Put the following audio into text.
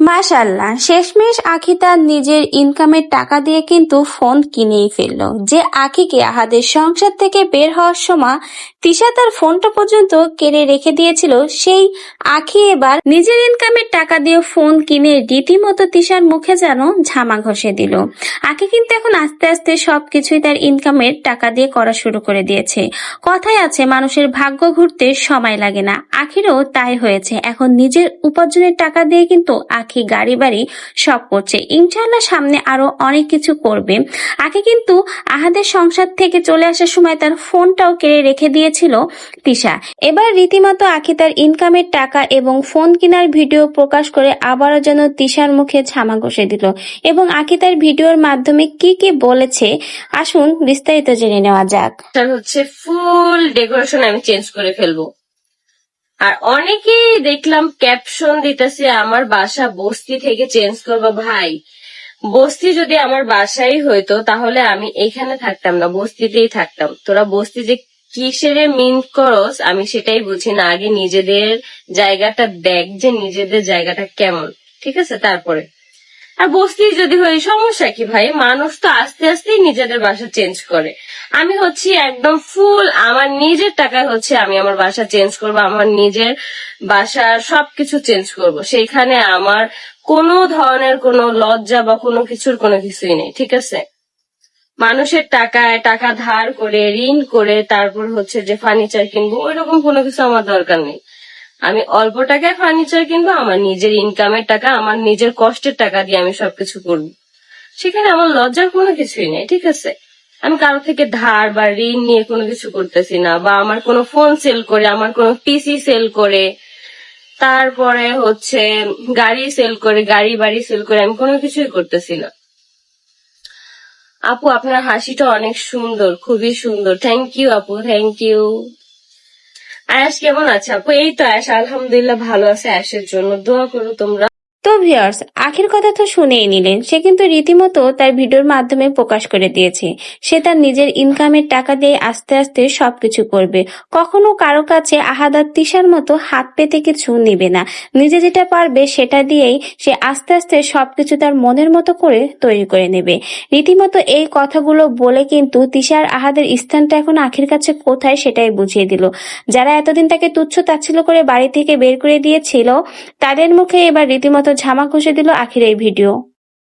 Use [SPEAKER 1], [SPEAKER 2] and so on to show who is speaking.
[SPEAKER 1] মাশাল্লাহ শেষমেশ আখি তার নিজের ইনকামের টাকা দিয়ে কিন্তু ফোন কিনেই ফেলল। যে আখিকে আহাদের সংসার থেকে বের হওয়ার সময় তিশা তার ফোনটা পর্যন্ত কেড়ে রেখে দিয়েছিল, সেই আখি এবার নিজের ইনকামের টাকা দিয়ে ফোন কিনে রীতিমতো তিশার মুখে যেন ঝামা ঘষে দিল। আখি কিন্তু এখন আস্তে আস্তে সবকিছুই তার ইনকামের টাকা দিয়ে করা শুরু করে দিয়েছে। কথায় আছে, মানুষের ভাগ্য ঘুরতে সময় লাগে না। আখিরও তাই হয়েছে। এখন নিজের উপার্জনের টাকা দিয়ে কিন্তু আখি গাড়ি বাড়ি সব করছে। ইনশাল্লাহ সামনে আরও অনেক কিছু করবে। আখি কিন্তু আহাদের সংসার থেকে চলে আসার সময় তার ফোনটাও কেড়ে রেখে দিয়েছিল তিশা। এবার রীতিমতো আখি তার ইনকামের টাকা এবং ফোন কেনার ভিডিও প্রকাশ করে আবারও যেন তিশার মুখে ছামা ঘষে দিল। এবং আখি তার ভিডিওর মাধ্যমে কি কি বলেছে, আসুন বিস্তারিত জেনে নেওয়া যাক।
[SPEAKER 2] হচ্ছে ফুল ডেকোরেশন আমি চেঞ্জ করে ফেলব। আর অনেকেই দেখলাম ক্যাপশন দিতেছে, আমার বাসা বস্তি থেকে চেঞ্জ করব ভাই। বস্তি যদি আমার বাসাই হইতো, তাহলে আমি এখানে থাকতাম না, বস্তিতেই থাকতাম। তোরা বস্তি যে কিসেরে মিন করস, আমি সেটাই বুঝি না। আগে নিজেদের জায়গাটা দেখ যে নিজেদের জায়গাটা কেমন। ঠিক আছে? তারপরে। আর বস্তি যদি হয়, সমস্যা কি ভাই? মানুষ তো আস্তে আস্তেই নিজেদের বাসা চেঞ্জ করে। আমি হচ্ছি একদম ফুল আমার নিজের টাকায় হচ্ছে আমি আমার বাসা চেঞ্জ করব, আমার নিজের বাসার সবকিছু চেঞ্জ করব। সেইখানে আমার কোনো ধরনের কোনো লজ্জা বা কোনো কিছুর কোনো কিছুই নেই, ঠিক আছে? মানুষের টাকায় টাকা ধার করে, ঋণ করে তারপর হচ্ছে যে ফার্নিচার কিনবো, ওইরকম কোনো কিছু আমার দরকার নেই। আমি অল্প টাকায় ফার্নিচার কিনবো, আমার নিজের ইনকামের টাকা, আমার নিজের কষ্টের টাকা দিয়ে আমি সবকিছু করব। সেখানে আমার লজ্জার কোনো কিছুই নেই, ঠিক আছে? আমি কারও থেকে ধার বা ঋণ নিয়ে কোনো কিছু করতেছি না, বা আমার কোনো ফোন সেল করে, আমার কোনো পিসি সেল করে, তারপরে হচ্ছে গাড়ি সেল করে, গাড়ি বাড়ি সেল করে, আমি কোনো কিছুই করতেছি না। আপু, আপনার হাসিটা অনেক সুন্দর, খুবই সুন্দর। থ্যাংক ইউ আপু থ্যাংক ইউ আয়াস কেমন আছে আপু? এই তো আয়াস, আলহামদুলিল্লাহ ভালো আছে আয়াসের জন্য। দোয়া করো তোমরা।
[SPEAKER 1] তো ভিউয়ার্স আখির কথা তো শুনেই নিলেন। সে কিন্তু রীতিমতো তার ভিডিওর মাধ্যমে প্রকাশ করে দিয়েছে। সে তার নিজের ইনকামের টাকা দিয়ে আস্তে আস্তে সবকিছু করবে। কখনো কারও কাছে আহাদার তিসার মতো হাত পেতে কিছু নিবে না। নিজে যেটা পারবে সেটা দিয়েই সে আস্তে আস্তে সবকিছু তার মনের মতো করে তৈরি করে নেবে। রীতিমতো এই কথাগুলো বলে কিন্তু তিশার আহাদের স্থানটা এখন আখির কাছে কোথায় সেটাই বুঝিয়ে দিল। যারা এতদিন তাকে তুচ্ছ তাচ্ছিল্য করে বাড়ি থেকে বের করে দিয়েছিল, তাদের মুখে এবার রীতিমতো ঝামা ঘষে দিল আখের এই ভিডিও।